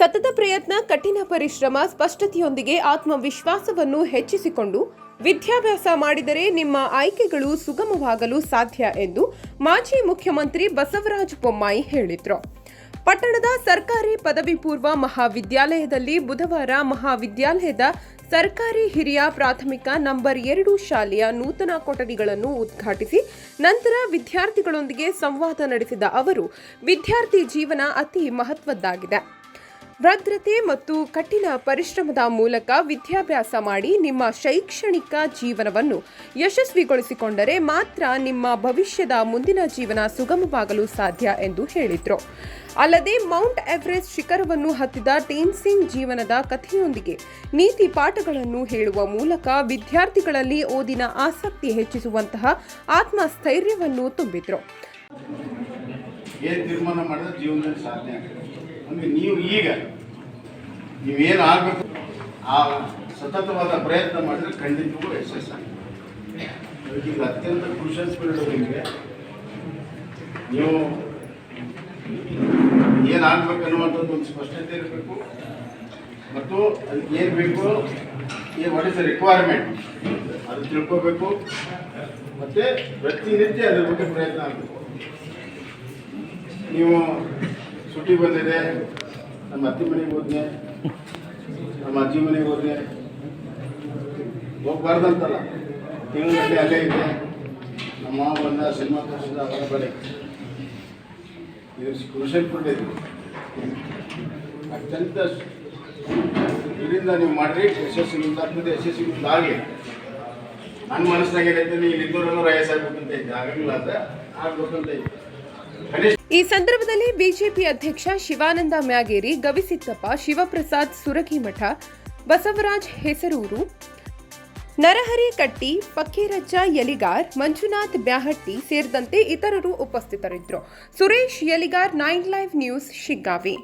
ಸತತ ಪ್ರಯತ್ನ, ಕಠಿಣ ಪರಿಶ್ರಮ, ಸ್ಪಷ್ಟತೆಯೊಂದಿಗೆ ಆತ್ಮವಿಶ್ವಾಸವನ್ನು ಹೆಚ್ಚಿಸಿಕೊಂಡು ವಿದ್ಯಾಭ್ಯಾಸ ಮಾಡಿದರೆ ನಿಮ್ಮ ಆಯ್ಕೆಗಳು ಸುಗಮವಾಗಲು ಸಾಧ್ಯ ಎಂದು ಮಾಜಿ ಮುಖ್ಯಮಂತ್ರಿ ಬಸವರಾಜ ಬೊಮ್ಮಾಯಿ ಹೇಳಿದರು. ಪಟ್ಟಣದ ಸರ್ಕಾರಿ ಪದವಿ ಪೂರ್ವ ಮಹಾವಿದ್ಯಾಲಯದಲ್ಲಿ ಬುಧವಾರ ಮಹಾವಿದ್ಯಾಲಯದ ಸರ್ಕಾರಿ ಹಿರಿಯ ಪ್ರಾಥಮಿಕ ನಂಬರ್ ಎರಡು ಶಾಲೆಯ ನೂತನ ಕೊಠಡಿಗಳನ್ನು ಉದ್ಘಾಟಿಸಿ ನಂತರ ವಿದ್ಯಾರ್ಥಿಗಳೊಂದಿಗೆ ಸಂವಾದ ನಡೆಸಿದ ಅವರು, ವಿದ್ಯಾರ್ಥಿ ಜೀವನ ಅತಿ ಮಹತ್ವದ್ದಾಗಿದೆ. ಭದ್ರತೆ ಮತ್ತು ಕಠಿಣ ಪರಿಶ್ರಮದ ಮೂಲಕ ವಿದ್ಯಾಭ್ಯಾಸ ಮಾಡಿ ನಿಮ್ಮ ಶೈಕ್ಷಣಿಕ ಜೀವನವನ್ನು ಯಶಸ್ವಿಗೊಳಿಸಿಕೊಂಡರೆ ಮಾತ್ರ ನಿಮ್ಮ ಭವಿಷ್ಯದ ಮುಂದಿನ ಜೀವನ ಸುಗಮವಾಗಲು ಸಾಧ್ಯ ಎಂದು ಹೇಳಿದರು. ಅಲ್ಲದೆ ಮೌಂಟ್ ಎವರೆಸ್ಟ್ ಶಿಖರವನ್ನು ಹತ್ತಿದ ಟೇನ್ಸಿಂಗ್ ಜೀವನದ ಕಥೆಯೊಂದಿಗೆ ನೀತಿ ಪಾಠಗಳನ್ನು ಹೇಳುವ ಮೂಲಕ ವಿದ್ಯಾರ್ಥಿಗಳಲ್ಲಿ ಓದಿನ ಆಸಕ್ತಿ ಹೆಚ್ಚಿಸುವಂತಹ ಆತ್ಮಸ್ಥೈರ್ಯವನ್ನು ತುಂಬಿದ್ರು. ಅಂದರೆ ನೀವು ಈಗ ನೀವೇನು ಆಗಬೇಕು? ಆ ಸತತವಾದ ಪ್ರಯತ್ನ ಮಾಡಿದ್ರೆ ಖಂಡಿತವೂ ಯಶಸ್ಸಾಗುತ್ತೆ ಈಗ ಅತ್ಯಂತ ಸ್ಪಿರಿಟ್ ನಿಮಗೆ. ನೀವು ಏನಾಗಬೇಕು ಅನ್ನುವಂಥದ್ದು ಒಂದು ಸ್ಪಷ್ಟತೆ ಇರಬೇಕು. ಮತ್ತು ಅದಕ್ಕೆ ಏನು ಬೇಕು, ಏನು ವಾಟ್ ಇಸ್ ದ ರಿಕ್ವೈರ್ಮೆಂಟ್ ಅದು ತಿಳ್ಕೋಬೇಕು. ಮತ್ತು ಪ್ರತಿನಿತ್ಯ ಅದ್ರ ಬಗ್ಗೆ ಪ್ರಯತ್ನ ಆಗಬೇಕು. ನೀವು ಸುಟ್ಟಿ ಬಂದಿದೆ. ನಮ್ಮ ಅತ್ತಿ ಮನೆಗೆ ಹೋದ್ನೆ. ನಮ್ಮ ಅಜ್ಜಿ ಮನೆಗೆ ಹೋದ್ನೆ. ಹೋಗ್ಬಾರ್ದಂತಲ್ಲ. ತಿಂಗಳಲ್ಲಿ ಅಲ್ಲೇ ಇದೆ. ನಮ್ಮ ಬಂದ, ಸಿನಿಮಾ ತೋರಿಸಿದ, ಅವರ ಬಳಿ ಇದು ಕೃಷಿ ಕೊಟ್ಟಿದ್ರು ಅತ್ಯಂತ ಇದರಿಂದ ನೀವು ಮಾಡ್ರಿ, ಯಶಸ್ಸು ಮುಂದಾಗ್ತದೆ ಯಶಸ್ಸು ಮುಂದಾಗಿ ನನ್ನ ಮನಸ್ಸಿನಾಗ ಏನೈತೆ ರಯಸ್ ಆಗ್ಬೇಕಂತ ಇದ್ದೆ ಆಗಲಿಲ್ಲ ಅಂತ ಆಗ್ಬೇಕಂತ ಇದ್ದೆ ಈ ಸಂದರ್ಭದಲ್ಲಿ ಬಿಜೆಪಿ ಅಧ್ಯಕ್ಷ ಶಿವಾನಂದ ಮ್ಯಾಗೇರಿ ಗವಿಸಿದ್ದಪ್ಪ ಶಿವಪ್ರಸಾದ್ ಸುರಕಿಮಠ ಬಸವರಾಜ್ ಹೆಸರೂರು, ನರಹರಿ ಕಟ್ಟಿ ಫಕ್ಕೀರಜ್ಜ ಯಲಿಗಾರ್, ಮಂಜುನಾಥ್ ಬ್ಯಾಹಟ್ಟಿ ಸೇರಿದಂತೆ ಇತರರು ಉಪಸ್ಥಿತರಿದ್ದರು. Suresh Yaligar, Nine Live News, Shiggavi.